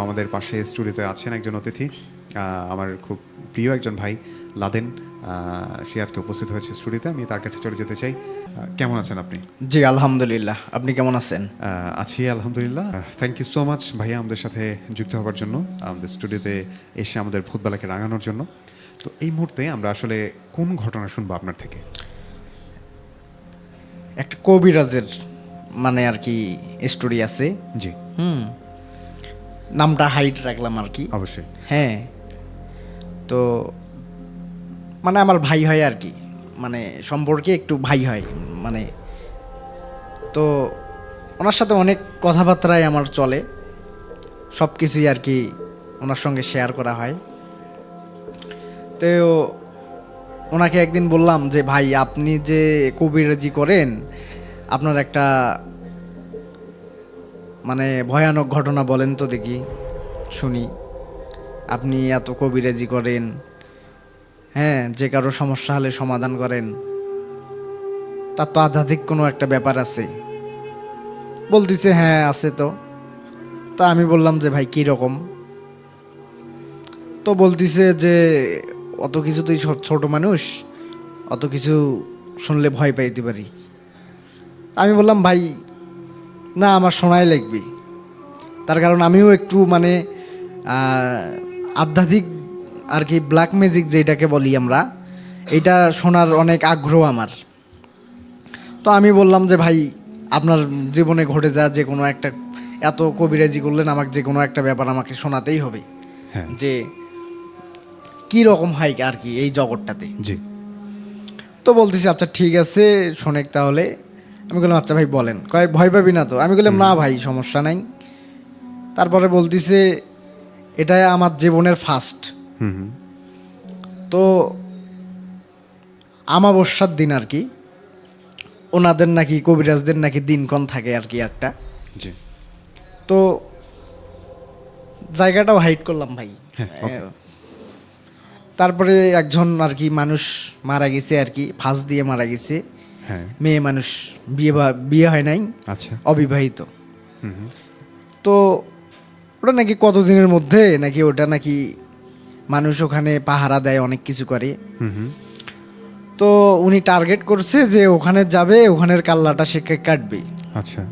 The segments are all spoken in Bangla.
আমাদের পাশে স্টুডিওতে আছেন একজন অতিথি আমার খুব প্রিয় একজন ভাই লাদেন সে আজকে উপস্থিত হয়েছে স্টুডিওতে। আমি তার কাছে চলে যেতে চাই। কেমন আছেন আপনি? জি আলহামদুলিল্লাহ। আপনি কেমন আছেন? আছি আলহামদুলিল্লাহ। থ্যাংক ইউ সো মাচ ভাইয়া আমাদের সাথে যুক্ত হওয়ার জন্য আমাদের স্টুডিওতে এসে আমাদের ভূতবেলাকে রাঙানোর জন্য। তো এই মুহূর্তে আমরা আসলে কোন ঘটনা শুনব আপনার থেকে? একটা কবিরাজের মানে আর কি স্টোরি আছে। জি। হুম। নামটা হাইট রাখলাম আর কি। অবশ্যই। হ্যাঁ। তো মানে আমার ভাই হয় আর কি। মানে সম্পর্কে একটু ভাই হয়। মানে তো ওনার সাথে অনেক কথাবার্তাই আমার চলে। সব কিছুই আর কি ওনার সঙ্গে শেয়ার করা হয়। তো ওনাকে একদিন বললাম যে ভাই আপনি যে কবিরাজি করেন আপনার একটা মানে ভয়ানক ঘটনা বলেন তো দেখি, শুনি। আপনি এত কবিরাজি করেন হ্যাঁ যে কারও সমস্যা হলে সমাধান করেন। তার তো আধ্যাত্মিক কোনো একটা ব্যাপার আছে। বলতেছে হ্যাঁ আছে তো। তা আমি বললাম যে, ভাই কী রকম তো বলতিছে যে, অত কিছু তুই ছোট মানুষ, অত কিছু শুনলে ভয় পাইতে পারি। আমি বললাম, ভাই না আমার শোনাই লাগবে। তার কারণ আমিও একটু মানে আধ্যাত্মিক আর কি ব্ল্যাক ম্যাজিক যেটাকে বলি আমরা এটা শোনার অনেক আগ্রহ আমার। তো আমি বললাম যে ভাই আপনার জীবনে ঘটে যা যে কোনো একটা এত কবিরাজি করলেন আমাকে যে কোনো একটা ব্যাপার আমাকে শোনাতেই হবে। হ্যাঁ। যে কি রকম হয় আর কি এই জগৎটাতে? জি। তো বলতেছি আচ্ছা ঠিক আছে শোনেক তাহলে। আমি বললাম আচ্ছা ভাই বলেন। কয় ভয় পাবি না তো। আমি বললাম না ভাই সমস্যা নাই। তারপরে বলতেছে এটা আমার জীবনের ফার্স্ট তো আমাবস্যার দিন আর কি ওনাদের নাকি কবিরাজদের নাকি দিনক্ষণ থাকে আর কি একটা। তো জায়গাটাও হাইট করলাম ভাই। হ্যাঁ. তারপরে একজন আর কি মানুষ মারা গেছে আর কি ফাঁস দিয়ে মারা গেছে। মেয়ে মানুষ বিয়ে বা- বিয়ে হয় নাই আচ্ছা। অবিবাহিত। তো ওটা নাকি কতদিনের মধ্যে নাকি ওটা নাকি মানুষ ওখানে পাহারা দেয় অনেক কিছু করে। তো উনি টার্গেট করছে যে ওখানে যাবে ওখানের কাল্লাটা সে কাটবে। আচ্ছা।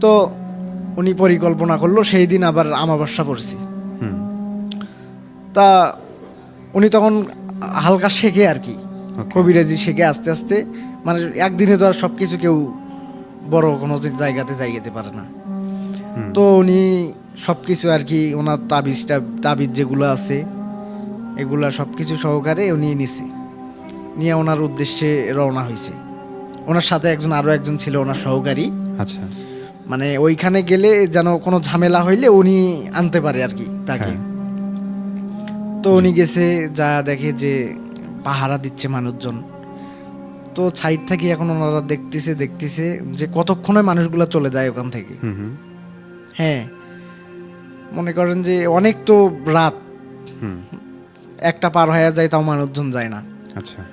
তো উনি পরিকল্পনা করল সেই দিন আবার আমাবস্যা পড়ছে। হুম। তা উনি তখন হালকা শেখে আর কি. কবিরাজি শেখে আস্তে আস্তে মানে একদিনে তো আর সব কিছু কেউ বড় কোনো জায়গাতে যাই যেতে পারে না। তো উনি সব কিছু আর কি ওনার তাবিজটা তাবিজ যেগুলো আছে এগুলা সব কিছু সহকারে উনি নিছে। নিয়ে ওনার উদ্দেশ্যে রওনা হয়েছে ওনার সাথে একজন আরও একজন ছিল ওনার সহকারী। আচ্ছা। মানে ওইখানে গেলে যেন কোনো ঝামেলা হইলে উনি আনতে পারে আর কি তাকে। হ্যাঁ। তো উনি গেছে যা দেখে যে পাহারা দিচ্ছে মানুষজন। তো ছাইড থাকি এখন ওনারা দেখতেছে দেখতেছে যে কতক্ষণে মানুষগুলো চলে যায় ওখান থেকে। হ্যাঁ। মনে করেন যে অনেক তো রাত। হুম। একটা পার হয়ে যায় তাও মানুষজন যায় না। আচ্ছা।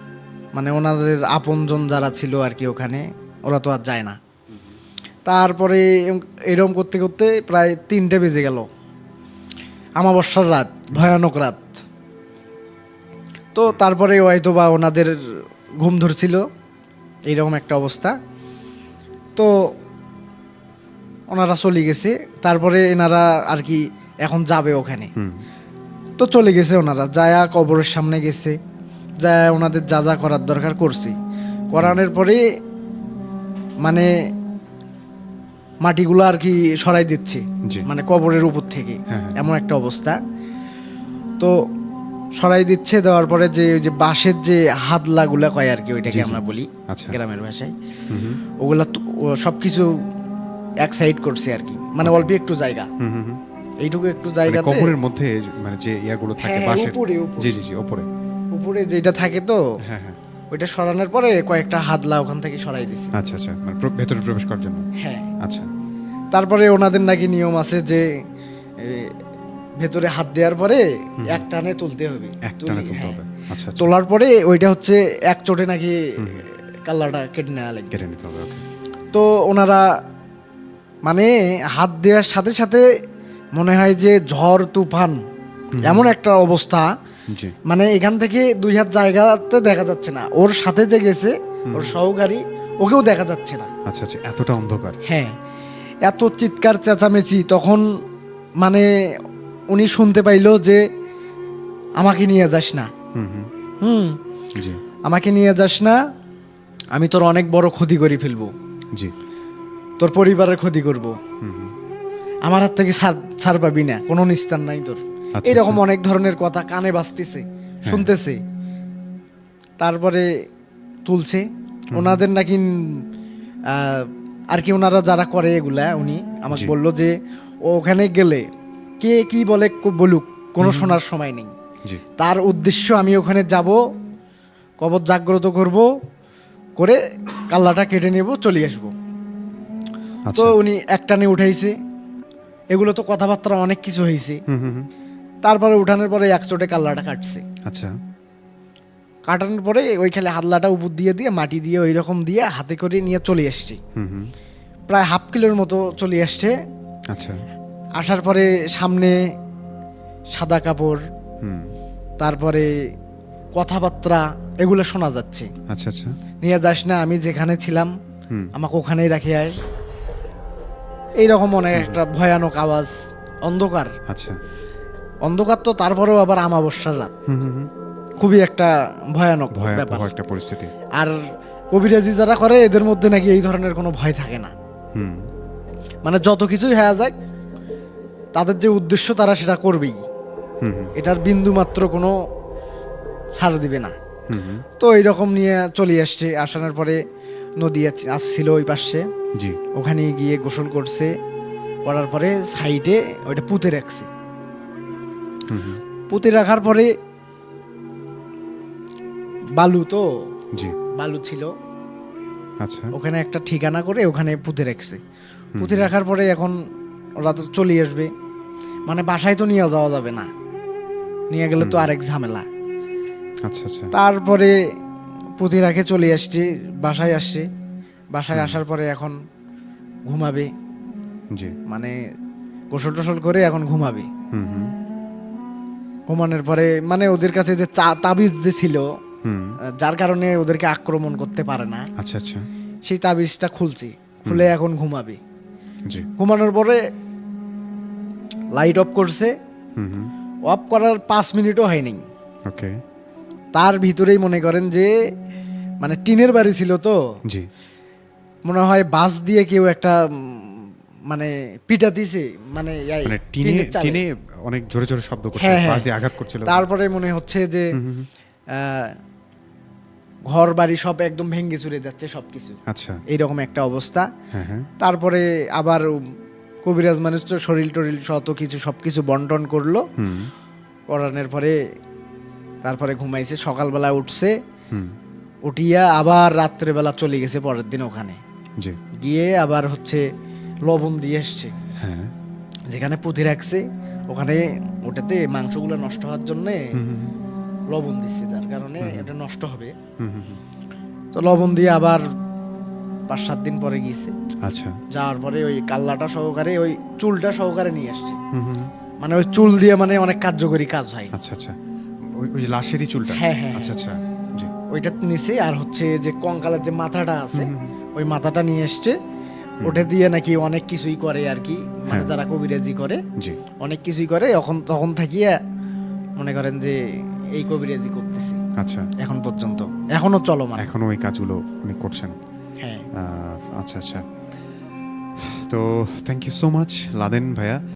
মানে ওনাদের আপনজন যারা ছিল আর কি ওখানে ওরা তো আর যায় না। তারপরে এরকম করতে করতে প্রায় তিনটে বেজে গেল। আমাবস্যার রাত ভয়ানক রাত। তো তারপরে হয়তো বা ওনাদের ঘুম ধরছিল। এইরকম একটা অবস্থা। তো ওনারা চলে গেছে। তারপরে এনারা আর কি এখন যাবে ওখানে। তো চলে গেছে ওনারা। যায়া কবরের সামনে গেছে। যায় ওনাদের যা যা করার দরকার করছে। করানোর পরে মানে মাটিগুলো আর কি সরাই দিচ্ছে। মানে কবরের উপর থেকে। হ্যাঁ, হ্যাঁ। এমন একটা অবস্থা। তো সরাই দিচ্ছে দেওয়ার পরে যে ওই যে বাঁশের যে হাতলাগুলা কয় আর কি ওইটাকে। আমরা বলি আচ্ছা। গ্রামের ভাষায়। ওগুলা তো- সব কিছু এক সাইড করছে আর কি। মানে অল্প একটু জায়গা। হুম হুম হুম। এইটুকু একটু মানে জায়গাতে। কবরের মধ্যে মানে যে ইয়াগুলো থাকে হ্যাঁ, হ্যাঁ, বাঁশের উপরে, উপরে। জি জি জি উপরে। উপরে যেটা থাকে তো হ্যাঁ হ্যাঁ। ওইটা সরানোর পরে কয়েকটা হাতলা ওখান থেকে সরাই দিছে। আচ্ছা আচ্ছা মানে ভেতরে প্রবেশ করার জন্য। হ্যাঁ। আচ্ছা। তারপরে ওনাদের নাকি নিয়ম আছে যে ভেতরে হাত দেওয়ার পরে এক টানে তুলতে হবে। এক টানে তুলতে হ্যাঁ। হবে আচ্ছা আচ্ছা। তোলার পরে ওইটা হচ্ছে এক চোটে নাকি কাল্লাটা কেটে নেওয়া লাগবে। কেটে নিতে হবে ওকে। তো ওনারা মানে হাত দেওয়ার সাথে সাথে মনে হয় যে ঝড় তুফান এমন একটা অবস্থা। মানে এখান থেকে দুই হাত জায়গাতে দেখা যাচ্ছে না। ওর সাথে যে গেছে ওর সহকারী ওকেও দেখা যাচ্ছে না। আচ্ছা আচ্ছা এতটা অন্ধকার। হ্যাঁ এত চিৎকার চেঁচামেচি তখন মানে উনি শুনতে পাইলো যে আমাকে নিয়ে যাস না। হুম হুম। হুম। জি। আমাকে নিয়ে যাস না আমি তোর অনেক বড় ক্ষতি করে ফেলব। জি। তোর পরিবারের ক্ষতি করব। আমার হাত থেকে ছাড় ছাড় পাবি না কোনো নিস্তার নাই তোর। এরকম আচ্ছা। অনেক ধরনের কথা কানে বাজতেছে শুনতেছে। তারপরে তুলছে। ওনাদের নাকি আর কি ওনারা যারা করে এগুলা উনি আমাকে। বলল যে ওখানে গেলে কে কি বলে বলুক কোনো শোনার সময় নেই। তার উদ্দেশ্য আমি ওখানে যাব কবর জাগ্রত করব করে কাল্লাটা কেটে নেব চলে আসব। তো আচ্ছা উনি একটানে উঠাইছে। এগুলো তো কথাবার্তা অনেক কিছু হয়েছে হুম হুম হুম। তারপরে উঠানোর পরে এক চোটে কাল্লাটা কাটছে। আচ্ছা। কাটানোর পরে ওই খালে হাতলাটা উপর দিয়ে দিয়ে মাটি দিয়ে ওই রকম দিয়ে হাতে করে নিয়ে চলে হুম। প্রায় হাফ কিলোর মতো চলে আসছে। আচ্ছা। আসার পরে সামনে সাদা কাপড় হুম। তারপরে কথাবার্তা এগুলো শোনা যাচ্ছে। আচ্ছা আচ্ছা। নিয়ে যাস না আমি যেখানে ছিলাম আমাকে ওখানেই রাখে আয়। এইরকম অনেক একটা ভয়ানক আওয়াজ অন্ধকার। আচ্ছা। অন্ধকার তো তারপরেও আবার আমাবস্যার রাত। খুবই একটা ভয়ানক ব্যাপার। একটা পরিস্থিতি। আর কবিরাজি যারা করে এদের মধ্যে নাকি এই ধরনের কোনো ভয় থাকে না। হুম। মানে যত কিছুই হয়ে যাক তাদের যে উদ্দেশ্য তারা সেটা করবেই। এটার বিন্দু মাত্র কোনো ছাড় দিবে না। তো এইরকম নিয়ে চলে আসছে আসানোর পরে নদী আসছিল ওই পাশে। জি। ওখানে গিয়ে গোসল করছে করার পরে সাইডে ওইটা পুঁতে রাখছে। পুঁতে রাখার পরে বালু তো জি। বালু ছিল। আচ্ছা। ওখানে একটা ঠিকানা করে ওখানে পুঁতে রাখছে। পুঁতে রাখার পরে এখন ওরা তো চলে আসবে। মানে বাসায় তো নিয়ে যাওয়া যাবে না। নিয়ে গেলে তো আরেক ঝামেলা। আচ্ছা আচ্ছা। তারপরে পুঁতে রাখে চলে আসছে বাসায় আসছে। বাসায় আসার পরে এখন ঘুমাবে। জি। মানে গোসল টোসল করে এখন ঘুমাবে। ঘুমানোর পরে মানে ওদের কাছে যে তাবিজ যে ছিল যার কারণে ওদেরকে আক্রমণ করতে পারে না। আচ্ছা আচ্ছা। সেই তাবিজটা খুলছে। খুলে এখন ঘুমাবে। জি। ঘুমানোর পরে লাইট অফ করছে। অফ করার পাঁচ মিনিটও হয়নি। ওকে। তার ভিতরেই মনে করেন যে মানে টিনের বাড়ি ছিল তো। জি। মনে হয় বাস দিয়ে কেউ একটা মানে পিটা দিছে মানে মানে টিনে টিনে অনেক জোরে জোরে শব্দ করছিল হ্যাঁ, হ্যাঁ। বাস দিয়ে আঘাত করছিল। তারপরে মনে হচ্ছে যে ঘর বাড়ি সব একদম ভেঙে চুরে যাচ্ছে সব কিছু আচ্ছা। এইরকম একটা অবস্থা। হ্যাঁ হ্যাঁ। তারপরে আবার কবিরাজ মানুষ তো শরীর টরিল শত কিছু সব কিছু বন্টন করল। করানোর পরে তারপরে ঘুমাইছে সকালবেলা উঠছে। উঠিয়া আবার রাত্রেবেলা চলে গেছে পরের দিন ওখানে। গিয়ে আবার হচ্ছে লবণ দিয়ে এসছে। হ্যাঁ। যেখানে পুঁতি রাখছে ওখানে ওটাতে মাংসগুলো নষ্ট হওয়ার জন্য। লবণ দিচ্ছে কারণে এটা নষ্ট হবে। তো লবণ দিয়ে আবার পাঁচ সাত দিন পরে গিয়েছে। আচ্ছা। যাওয়ার পরে ওই কাল্লাটা সহকারে ওই চুলটা সহকারে নিয়ে আসছে। মানে ওই চুল দিয়ে মানে অনেক কার্যকরী কাজ হয়। আচ্ছা আচ্ছা। ওই ওই লাশেরই চুলটা? হ্যাঁ, হ্যাঁ, আচ্ছা আচ্ছা। জি। ওইটা নিচে আর হচ্ছে যে কঙ্কালের যে মাথাটা আছে ওই মাথাটা নিয়ে এসছে। ওটা দিয়ে নাকি অনেক কিছুই করে আর কি। মানে হ্যাঁ। যারা কবিরাজি করে জি। অনেক কিছুই করে। এখন তখন থাকিয়া মনে করেন যে এই কবিরাজি করতেছি। আচ্ছা। এখন পর্যন্ত। এখনও চলমান। এখনও ওই কাজগুলো উনি করছেন। হ্যাঁ। আচ্ছা আচ্ছা। তো thank you so much Laden ভাইয়া।